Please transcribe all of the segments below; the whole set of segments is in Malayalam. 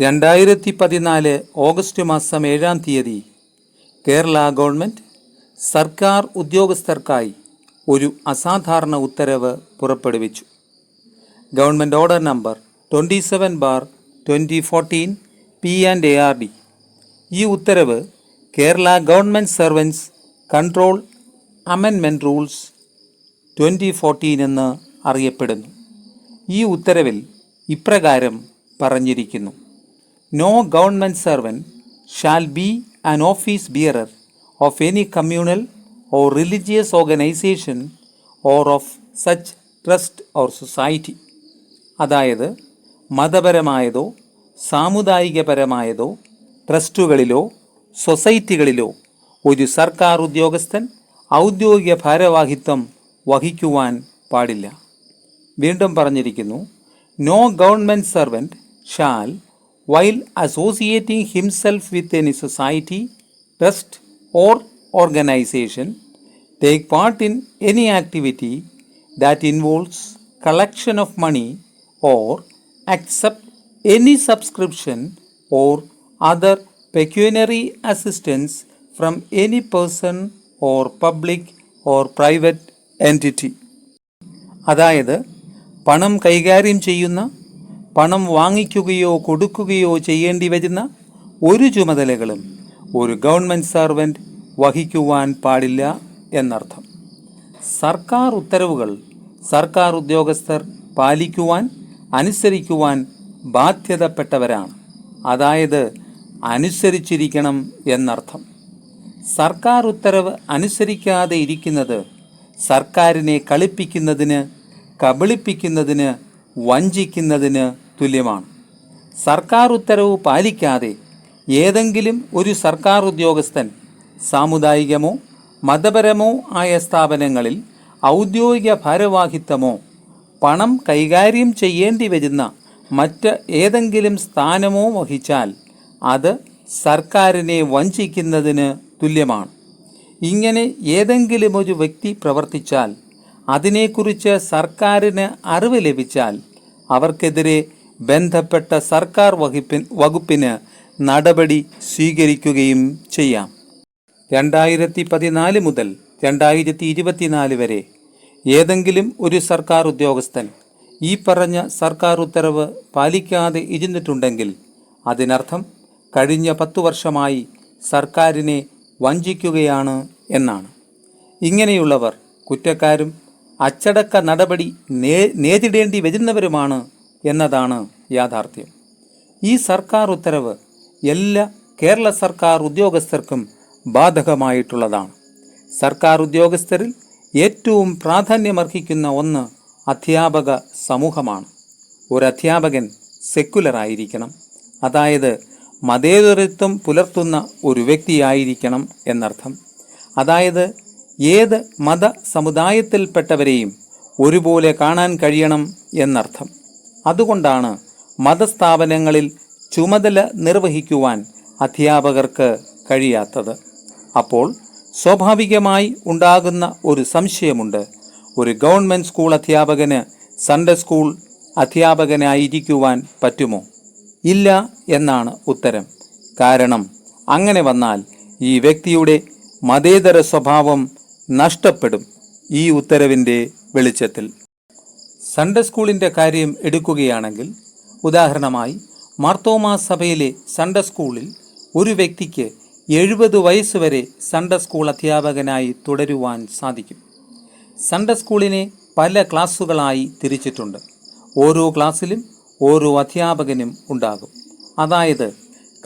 രണ്ടായിരത്തി പതിനാല് ഓഗസ്റ്റ് മാസം ഏഴാം തീയതി കേരള ഗവൺമെന്റ് സർക്കാർ ഉദ്യോഗസ്ഥർക്കായി ഒരു അസാധാരണ ഉത്തരവ് പുറപ്പെടുവിച്ചു. Government order number twenty seven bar twenty fourteen P and A R D. ഈ ഉത്തരവ് കേരള ഗവൺമെന്റ് സർവൻസ് കൺട്രോൾ അമെൻമെന്റ് റൂൾസ് ട്വന്റി ഫോർട്ടീൻ എന്ന് അറിയപ്പെടുന്നു. ഈ ഉത്തരവിൽ ഇപ്രകാരം പറഞ്ഞിരിക്കുന്നു. No government servant shall be an office bearer of any communal or religious organisation or of such trust or society അതായത് മതപരമായതോ സാമുദായികപരമായതോ ട്രസ്റ്റുകളിലോ സൊസൈറ്റികളിലോ ഒരു സർക്കാർ ഉദ്യോഗസ്ഥൻ ഔദ്യോഗിക ഭാരവാഹിത്വം വഹിക്കുവാൻ പാടില്ല. വീണ്ടും പറഞ്ഞിരിക്കുന്നു no government servant shall While associating himself with any society trust or organisation take part in any activity that involves collection of money or accept any subscription or other pecuniary assistance from any person or public or private entity. അതായത് പണം കൈകാര്യം ചെയ്യുന്ന പണം വാങ്ങിക്കുകയോ കൊടുക്കുകയോ ചെയ്യേണ്ടി വരുന്ന ഒരു ചുമതലകളും ഒരു ഗവൺമെന്റ് സർവന്റ് വഹിക്കുവാൻ പാടില്ല എന്നർത്ഥം. സർക്കാർ ഉത്തരവുകൾ സർക്കാർ ഉദ്യോഗസ്ഥർ പാലിക്കുവാൻ അനുസരിക്കുവാൻ ബാധ്യതപ്പെട്ടവരാണ്. അതായത് അനുസരിച്ചിരിക്കണം എന്നർത്ഥം. സർക്കാർ ഉത്തരവ് അനുസരിക്കാതെ ഇരിക്കുന്നത് സർക്കാരിനെ കളിപ്പിക്കുന്നതിന് കബളിപ്പിക്കുന്നതിന് വഞ്ചിക്കുന്നതിന് തുല്യമാണ്. സർക്കാർ ഉത്തരവ് പാലിക്കാതെ ഏതെങ്കിലും ഒരു സർക്കാർ ഉദ്യോഗസ്ഥൻ സാമുദായികമോ മതപരമോ ആയ സ്ഥാപനങ്ങളിൽ ഔദ്യോഗിക ഭാരവാഹിത്വമോ പണം കൈകാര്യം ചെയ്യേണ്ടി വരുന്ന മറ്റ് ഏതെങ്കിലും സ്ഥാനമോ വഹിച്ചാൽ അത് സർക്കാരിനെ വഞ്ചിക്കുന്നതിന് തുല്യമാണ്. ഇങ്ങനെ ഏതെങ്കിലും ഒരു വ്യക്തി പ്രവർത്തിച്ചാൽ അതിനെക്കുറിച്ച് സർക്കാരിന് അറിവ് ലഭിച്ചാൽ അവർക്കെതിരെ ബന്ധപ്പെട്ട സർക്കാർ വകുപ്പിൻ വകുപ്പിന് നടപടി സ്വീകരിക്കുകയും ചെയ്യാം. രണ്ടായിരത്തി പതിനാല് മുതൽ രണ്ടായിരത്തി ഇരുപത്തിനാല് വരെ ഏതെങ്കിലും ഒരു സർക്കാർ ഉദ്യോഗസ്ഥൻ ഈ പറഞ്ഞ സർക്കാർ ഉത്തരവ് പാലിക്കാതെ ഇരുന്നിട്ടുണ്ടെങ്കിൽ അതിനർത്ഥം കഴിഞ്ഞ പത്തു വർഷമായി സർക്കാരിനെ വഞ്ചിക്കുകയാണ് എന്നാണ്. ഇങ്ങനെയുള്ളവർ കുറ്റക്കാരും അച്ചടക്ക നടപടി നേ നേരിടേണ്ടി വരുന്നവരുമാണ് എന്നതാണ് യാഥാർത്ഥ്യം. ഈ സർക്കാർ ഉത്തരവ് എല്ലാ കേരള സർക്കാർ ഉദ്യോഗസ്ഥർക്കും ബാധകമായിട്ടുള്ളതാണ്. സർക്കാർ ഉദ്യോഗസ്ഥരിൽ ഏറ്റവും പ്രാധാന്യമർഹിക്കുന്ന ഒന്ന് അധ്യാപക സമൂഹമാണ്. ഒരു അധ്യാപകൻ സെക്കുലർ ആയിരിക്കണം. അതായത് മതേതരത്വം പുലർത്തുന്ന ഒരു വ്യക്തിയായിരിക്കണം എന്നർത്ഥം. അതായത് ഏത് മത സമുദായത്തിൽപ്പെട്ടവരെയും ഒരുപോലെ കാണാൻ കഴിയണം എന്നർത്ഥം. അതുകൊണ്ടാണ് മതസ്ഥാപനങ്ങളിൽ ചുമതല നിർവഹിക്കുവാൻ അധ്യാപകർക്ക് കഴിയാത്തത്. അപ്പോൾ സ്വാഭാവികമായി ഉണ്ടാകുന്ന ഒരു സംശയമുണ്ട്. ഒരു ഗവൺമെന്റ് സ്കൂൾ അധ്യാപകന് സൺഡേ സ്കൂൾ അധ്യാപകനായിരിക്കുവാൻ പറ്റുമോ? ഇല്ല എന്നാണ് ഉത്തരം. കാരണം അങ്ങനെ വന്നാൽ ഈ വ്യക്തിയുടെ മതേതര സ്വഭാവം നഷ്ടപ്പെടും ഈ ഉത്തരവിന്റെ വെളിച്ചത്തിൽ. സൺഡേ സ്കൂളിന്റെ കാര്യം എടുക്കുകയാണെങ്കിൽ ഉദാഹരണമായി മാർത്തോമാ സഭയിലെ സൺഡ സ്കൂളിൽ ഒരു വ്യക്തിക്ക് എഴുപത് വയസ്സുവരെ സൺഡ സ്കൂൾ അധ്യാപകനായി തുടരുവാൻ സാധിക്കും. സൺഡ സ്കൂളിനെ പല ക്ലാസ്സുകളായി തിരിച്ചിട്ടുണ്ട്. ഓരോ ക്ലാസ്സിലും ഓരോ അധ്യാപകനും ഉണ്ടാകും. അതായത്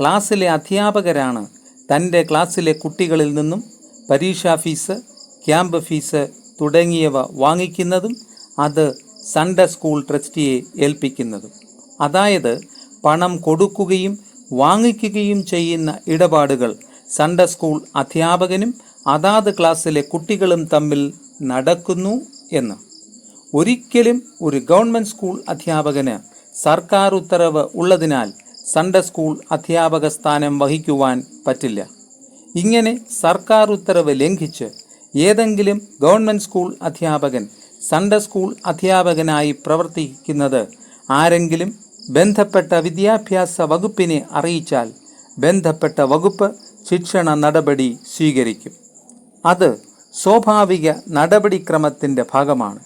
ക്ലാസ്സിലെ അധ്യാപകരാണ് തന്റെ ക്ലാസ്സിലെ കുട്ടികളിൽ നിന്നും പരീക്ഷാ ഫീസ് ക്യാമ്പ് ഫീസ് തുടങ്ങിയവ വാങ്ങിക്കുന്നതും അത് സൺഡേ സ്കൂൾ ട്രസ്റ്റിയെ ഏൽപ്പിക്കുന്നതും. അതായത് പണം കൊടുക്കുകയും വാങ്ങിക്കുകയും ചെയ്യുന്ന ഇടപാടുകൾ. സൺഡേ സ്കൂൾ അധ്യാപകനും അതാത് ക്ലാസ്സിലെ കുട്ടികളും തമ്മിൽ നടക്കുന്നു എന്ന്. ഒരിക്കലും ഒരു ഗവൺമെന്റ് സ്കൂൾ അധ്യാപകന് സർക്കാർ ഉത്തരവ് ഉള്ളതിനാൽ സൺഡേ സ്കൂൾ അധ്യാപക സ്ഥാനം വഹിക്കുവാൻ പറ്റില്ല. ഇങ്ങനെ സർക്കാർ ഉത്തരവ് ലംഘിച്ച് ഏതെങ്കിലും ഗവൺമെന്റ് സ്കൂൾ അധ്യാപകൻ സൺഡേ സ്കൂൾ അധ്യാപകനായി പ്രവർത്തിക്കുന്നത് ആരെങ്കിലും ബന്ധപ്പെട്ട വിദ്യാഭ്യാസ വകുപ്പിനെ അറിയിച്ചാൽ ബന്ധപ്പെട്ട വകുപ്പ് ശിക്ഷണ നടപടി സ്വീകരിക്കും. അത് സ്വാഭാവിക നടപടിക്രമത്തിന്റെ ഭാഗമാണ്.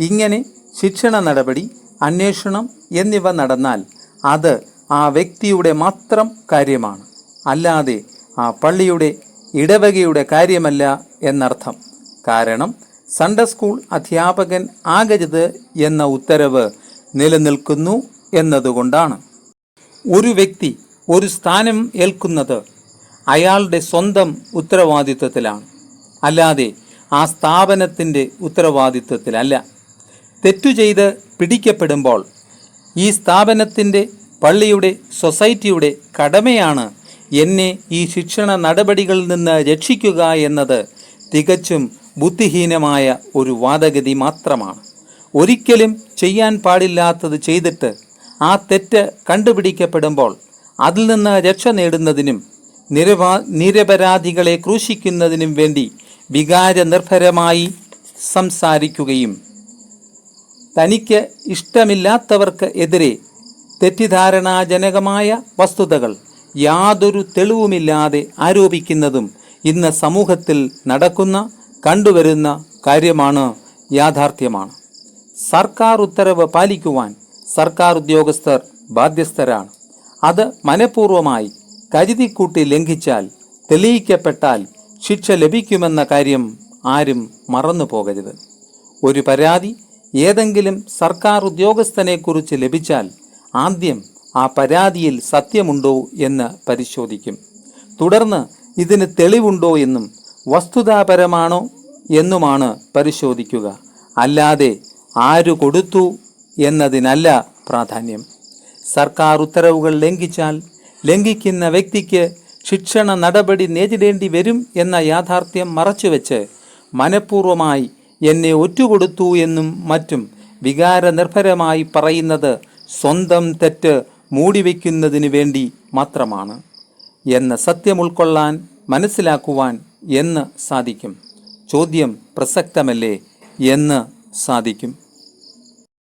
ഇങ്ങനെ ശിക്ഷണ നടപടി അന്വേഷണം എന്നിവ നടന്നാൽ അത് ആ വ്യക്തിയുടെ മാത്രം കാര്യമാണ്. അല്ലാതെ ആ പള്ളിയുടെ ഇടവകയുടെ കാര്യമല്ല എന്നർത്ഥം. കാരണം സൺഡേ സ്കൂൾ അധ്യാപകൻ ആകരുത് എന്ന ഉത്തരവ് നിലനിൽക്കുന്നു. എന്നതുകൊണ്ടാണ്. ഒരു വ്യക്തി ഒരു സ്ഥാനം ഏൽക്കുന്നത് അയാളുടെ സ്വന്തം ഉത്തരവാദിത്വത്തിലാണ്. അല്ലാതെ ആ സ്ഥാപനത്തിന്റെ ഉത്തരവാദിത്വത്തിലല്ല. തെറ്റു ചെയ്ത് പിടിക്കപ്പെടുമ്പോൾ ഈ സ്ഥാപനത്തിന്റെ പള്ളിയുടെ സൊസൈറ്റിയുടെ കടമയാണ് എന്നെ ഈ ശിക്ഷണ നടപടികളിൽ നിന്ന് രക്ഷിക്കുക എന്നത് തികച്ചും ബുദ്ധിഹീനമായ ഒരു വാദഗതി മാത്രമാണ്. ഒരിക്കലും ചെയ്യാൻ പാടില്ലാത്തത് ചെയ്തിട്ട് ആ തെറ്റ് കണ്ടുപിടിക്കപ്പെടുമ്പോൾ അതിൽ നിന്ന് രക്ഷ നേടുന്നതിനും നിരപാ നിരപരാധികളെ ക്രൂശിക്കുന്നതിനും വേണ്ടി വികാരനിർഭരമായി സംസാരിക്കുകയും തനിക്ക് ഇഷ്ടമില്ലാത്തവർക്ക് എതിരെ തെറ്റിദ്ധാരണാജനകമായ വസ്തുതകൾ യാതൊരു തെളിവുമില്ലാതെ ആരോപിക്കുന്നതും ഇന്ന് സമൂഹത്തിൽ നടക്കുന്ന കണ്ടുവരുന്ന കാര്യമാണ് യാഥാർത്ഥ്യമാണ്. സർക്കാർ ഉത്തരവ് പാലിക്കുവാൻ സർക്കാർ ഉദ്യോഗസ്ഥർ ബാധ്യസ്ഥരാണ്. അത് മനഃപൂർവമായി കരുതിക്കൂട്ടി ലംഘിച്ചാൽ തെളിയിക്കപ്പെട്ടാൽ ശിക്ഷ ലഭിക്കുമെന്ന കാര്യം ആരും മറന്നു പോകരുത് ഒരു പരാതി ഏതെങ്കിലും സർക്കാർ ഉദ്യോഗസ്ഥനെക്കുറിച്ച് ലഭിച്ചാൽ ആദ്യം ആ പരാതിയിൽ സത്യമുണ്ടോ എന്ന് പരിശോധിക്കും. തുടർന്ന് ഇതിന് തെളിവുണ്ടോ എന്നും വസ്തുതാപരമാണോ എന്നുമാണ് പരിശോധിക്കുക. അല്ലാതെ ആരു കൊടുത്തു എന്നതിനല്ല പ്രാധാന്യം. സർക്കാർ ഉത്തരവുകൾ ലംഘിച്ചാൽ ലംഘിക്കുന്ന വ്യക്തിക്ക് ശിക്ഷണ നടപടി നേരിടേണ്ടി വരും എന്ന യാഥാർത്ഥ്യം മറച്ചുവെച്ച് മനഃപൂർവമായി എന്നെ ഒറ്റുകൊടുത്തു എന്നും മറ്റും വികാരനിർഭരമായി പറയുന്നത് സ്വന്തം തെറ്റ് മൂടിവെക്കുന്നതിന് വേണ്ടി മാത്രമാണ് എന്ന സത്യം ഉൾക്കൊള്ളാൻ മനസ്സിലാക്കുവാൻ എന്ന് സാധിക്കും. ചോദ്യം പ്രസക്തമല്ലേ എന്ന് സാധിക്കും.